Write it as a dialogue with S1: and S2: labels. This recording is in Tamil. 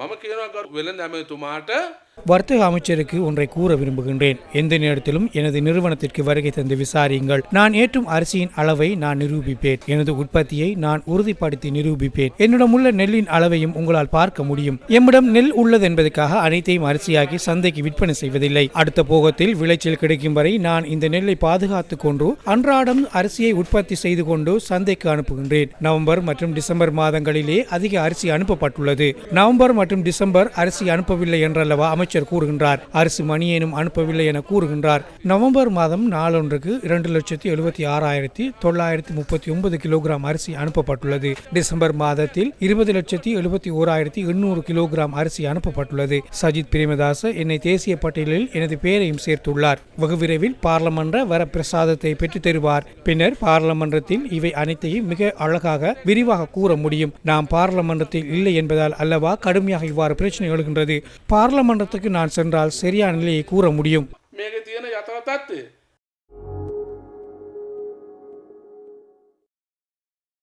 S1: මම කියනවා ගරු වෙළඳ ඇමතුමාට
S2: வர்த்தக அமைச்சருக்கு ஒன்றை கூற விரும்புகின்றேன். எந்த நேரத்திலும் எனது நிறுவனத்திற்கு வருகை தந்து விசாரியுங்கள். நான் ஏற்றும் அரிசியின் அளவை நான் நிரூபிப்பேன். எனது உற்பத்தியை நான் உறுதிப்படுத்தி நிரூபிப்பேன். என்னிடம் உள்ள நெல்லின் அளவையும் உங்களால் பார்க்க முடியும். எம்மிடம் நெல் உள்ளது என்பதற்காக அனைத்தையும் அரிசியாக்கி சந்தைக்கு விற்பனை செய்வதில்லை. அடுத்த போகத்தில் விளைச்சல் கிடைக்கும் வரை நான் இந்த நெல்லை பாதுகாத்துக் கொண்டு அன்றாடம் அரிசியை உற்பத்தி செய்து கொண்டு சந்தைக்கு அனுப்புகின்றேன். நவம்பர் மற்றும் டிசம்பர் மாதங்களிலே அதிக அரிசி அனுப்பப்பட்டுள்ளது. நவம்பர் மற்றும் டிசம்பர் அரிசி அனுப்பவில்லை என்றல்லவா அமைச்சர்? அமைச்சர் கூறுகின்றார். அரசு மணியேனும் அனுப்பவில்லை என கூறுகின்றார். நவம்பர் மாதம் நாளொன்றுக்கு இரண்டு லட்சத்தி எழுபத்தி ஆறாயிரத்தி தொள்ளாயிரத்தி முப்பத்தி ஒன்பது கிலோகிராம் அரிசி அனுப்பப்பட்டுள்ளது. டிசம்பர் மாதத்தில் இருபது லட்சத்தி எழுபத்தி ஓராயிரத்தி எண்ணூறு கிலோகிராம் அரிசி அனுப்பப்பட்டுள்ளது. சஜித் பிரேமதாச என்னை தேசிய பட்டியலில் எனது பெயரையும் சேர்த்துள்ளார். வெகு விரைவில் பாராளுமன்ற வரப்பிரசாதத்தை பெற்றுத் தருவார். பின்னர் பாராளுமன்றத்தில் இவை அனைத்தையும் மிக அழகாக விரிவாக கூற முடியும். நாம் பாராளுமன்றத்தில் இல்லை என்பதால் அல்லவா கடுமையாக இவ்வாறு பிரச்சனை எழுகின்றது. பாராளுமன்றத்துக்கு நான் சென்றால் சரியான நிலையை கூற முடியும்.